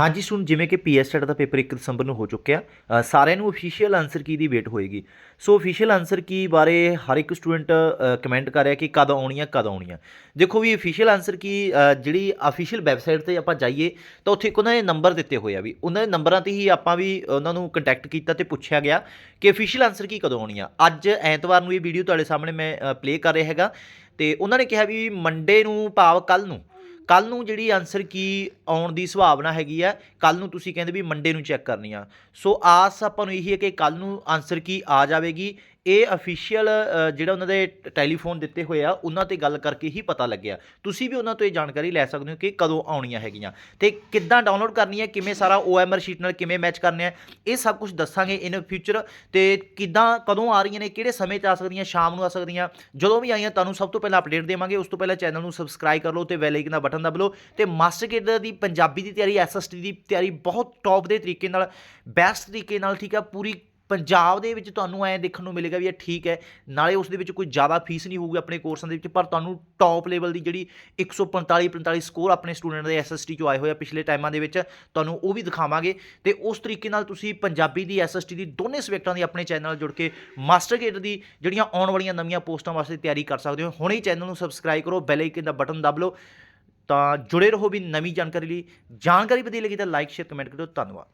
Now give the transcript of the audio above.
ਹਾਂਜੀ ਸੁਣ, ਜਿਵੇਂ ਕਿ ਪੀਐਸਟੈਟ ਦਾ ਪੇਪਰ 1 ਦਸੰਬਰ ਨੂੰ ਹੋ ਚੁੱਕਿਆ ਸਾਰਿਆਂ ਨੂੰ ਅਫੀਸ਼ੀਅਲ ਆਨਸਰ ਕੀ ਦੀ ਵੇਟ ਹੋਏਗੀ? ਸੋ ਅਫੀਸ਼ੀਅਲ ਆਨਸਰ ਕੀ ਬਾਰੇ ਹਰ ਇੱਕ ਸਟੂਡੈਂਟ ਕਮੈਂਟ ਕਰ ਰਿਹਾ ਕਿ ਕਦ ਆਉਣੀ ਆ ਕਦ ਆਉਣੀ ਆ ਦੇਖੋ ਵੀ ਅਫੀਸ਼ੀਅਲ ਆਨਸਰ ਕੀ ਜਿਹੜੀ ਅਫੀਸ਼ੀਅਲ ਵੈਬਸਾਈਟ ਤੇ ਆਪਾਂ ਜਾਈਏ, ਤਾਂ ਉੱਥੇ ਇੱਕ ਉਹਨਾਂ ਨੇ ਨੰਬਰ ਦਿੱਤੇ ਹੋਏ ਆ ਵੀ, ਉਹਨਾਂ ਦੇ ਨੰਬਰਾਂ ਤੇ ਹੀ ਆਪਾਂ ਵੀ ਉਹਨਾਂ ਨੂੰ ਕੰਟੈਕਟ ਕੀਤਾ ਤੇ ਪੁੱਛਿਆ ਗਿਆ ਕਿ ਅਫੀਸ਼ੀਅਲ ਆਨਸਰ ਕੀ ਕਦੋਂ ਆਉਣੀ ਆ ਅੱਜ ਐਤਵਾਰ ਨੂੰ ਇਹ ਵੀਡੀਓ ਤੁਹਾਡੇ ਸਾਹਮਣੇ ਮੈਂ ਪਲੇ ਕਰ ਰਿਹਾ ਹੈਗਾ, ਤੇ ਉਹਨਾਂ ਨੇ ਕਿਹਾ ਵੀ ਮੰਡੇ ਨੂੰ ਭਾਵ ਕੱਲ ਨੂੰ। ਕੱਲ ਨੂੰ ਜਿਹੜੀ ਆਨਸਰ ਕੀ ਆਉਣ ਦੀ ਸੰਭਾਵਨਾ ਹੈਗੀ ਆ ਕੱਲ ਨੂੰ ਤੁਸੀਂ ਕਹਿੰਦੇ ਵੀ ਮੰਡੇ ਨੂੰ ਚੈੱਕ ਕਰਨੀ ਆ। ਸੋ ਆਸ ਆਪਾਂ ਨੂੰ ਇਹੀ ਹੈ ਕਿ ਕੱਲ ਨੂੰ ਆਨਸਰ ਕੀ ਆ ਜਾਵੇਗੀ। ਇਹ ਅਫੀਸ਼ੀਅਲ ਜਿਹੜਾ ਉਹਨਾਂ ਦੇ ਟੈਲੀਫੋਨ ਦਿੱਤੇ ਹੋਏ ਆ, ਉਹਨਾਂ ਤੇ ਗੱਲ ਕਰਕੇ ਹੀ ਪਤਾ ਲੱਗਿਆ। ਤੁਸੀਂ ਵੀ ਉਹਨਾਂ ਤੋਂ ਇਹ ਜਾਣਕਾਰੀ ਲੈ ਸਕਦੇ ਹੋ ਕਿ ਕਦੋਂ ਆਉਣੀਆਂ ਹੈਗੀਆਂ। ਤੇ ਕਿੱਦਾਂ ਡਾਊਨਲੋਡ ਕਰਨੀ ਹੈ, ਕਿਵੇਂ ਸਾਰਾ OMR ਸ਼ੀਟ ਨਾਲ ਕਿਵੇਂ ਮੈਚ ਕਰਨੇ ਆ ਇਹ ਸਭ ਕੁਝ ਦੱਸਾਂਗੇ ਇਨ ਫਿਊਚਰ ਤੇ ਕਿੱਦਾਂ, ਕਦੋਂ ਆ ਰਹੀਆਂ ਨੇ, ਕਿਹੜੇ ਸਮੇਂ 'ਚ ਆ ਸਕਦੀਆਂ, ਸ਼ਾਮ ਨੂੰ ਆ ਸਕਦੀਆਂ, ਜਦੋਂ ਵੀ ਆਈਆਂ ਤੁਹਾਨੂੰ ਸਭ ਤੋਂ ਪਹਿਲਾਂ ਅਪਡੇਟ ਦੇਵਾਂਗੇ। ਉਸ ਤੋਂ ਪਹਿਲਾਂ ਚੈਨਲ ਨੂੰ ਸਬਸਕ੍ਰਾਈਬ ਕਰ ਲਓ ਤੇ ਬੈਲ ਆਈਕਨ ਦਾ ਬਟਨ ਦਬ ਲਓ। ਤੇ ਮਾਸਟਰ ਕੇਡਰ ਦੀ ਪੰਜਾਬੀ ਦੀ ਤਿਆਰੀ ਐਸਐਸਟੀ ਦੀ ਤਿਆਰੀ ਬਹੁਤ ਟੌਪ ਦੇ ਤਰੀਕੇ ਨਾਲ ਬੈਸਟ ਤਰੀਕੇ ਨਾਲ, ਠੀਕ ਆ, ਪੂਰੀ ਪੰਜਾਬ ਦੇ ਵਿੱਚ ਤੁਹਾਨੂੰ ਐ ਦੇਖਣ ਨੂੰ ਮਿਲੇਗਾ ਵੀ ਇਹ ਠੀਕ ਹੈ, ਨਾਲੇ ਉਸ ਦੇ ਵਿੱਚ ਕੋਈ ਜ਼ਿਆਦਾ ਫੀਸ ਨਹੀਂ ਹੋਊਗੀ ਆਪਣੇ ਕੋਰਸਾਂ ਦੇ ਵਿੱਚ, ਪਰ ਤੁਹਾਨੂੰ ਟੌਪ ਲੈਵਲ ਦੀ ਜਿਹੜੀ 145 45 ਸਕੋਰ ਆਪਣੇ ਸਟੂਡੈਂਟ ਦੇ ਐਸਐਸਟੀ ਚੋਂ ਆਏ ਹੋਏ ਆ ਪਿਛਲੇ ਟਾਈਮਾਂ ਦੇ ਵਿੱਚ, ਤੁਹਾਨੂੰ ਉਹ ਵੀ ਦਿਖਾਵਾਂਗੇ। ਤੇ ਉਸ ਤਰੀਕੇ ਨਾਲ ਤੁਸੀਂ ਪੰਜਾਬੀ ਦੀ ਐਸਐਸਟੀ ਦੀ ਦੋਨੇ ਸਬਜੈਕਟਾਂ ਦੀ ਆਪਣੇ ਚੈਨਲ ਨਾਲ ਜੁੜ ਕੇ ਮਾਸਟਰ ਗੇਟ ਦੀ ਜਿਹੜੀਆਂ ਆਉਣ ਵਾਲੀਆਂ ਨਵੀਆਂ ਪੋਸਟਾਂ ਵਾਸਤੇ ਤਿਆਰੀ ਕਰ ਸਕਦੇ ਹੋ। ਹੁਣੇ ਹੀ ਚੈਨਲ ਨੂੰ ਸਬਸਕ੍ਰਾਈਬ ਕਰੋ ਬੈਲ ਆਈਕਨ ਦਾ ਬਟਨ ਦਬ ਲਓ ਤਾਂ ਜੁੜੇ ਰਹੋ ਵੀ ਨਵੀਂ ਜਾਣਕਾਰੀ ਲਈ। ਜਾਣਕਾਰੀ ਵਧੀਆ ਲੱਗੀ ਤਾਂ ਲਾਈਕ ਸ਼ੇਅਰ ਕਮੈਂਟ ਕਰੋ ਧੰਨਵਾਦ।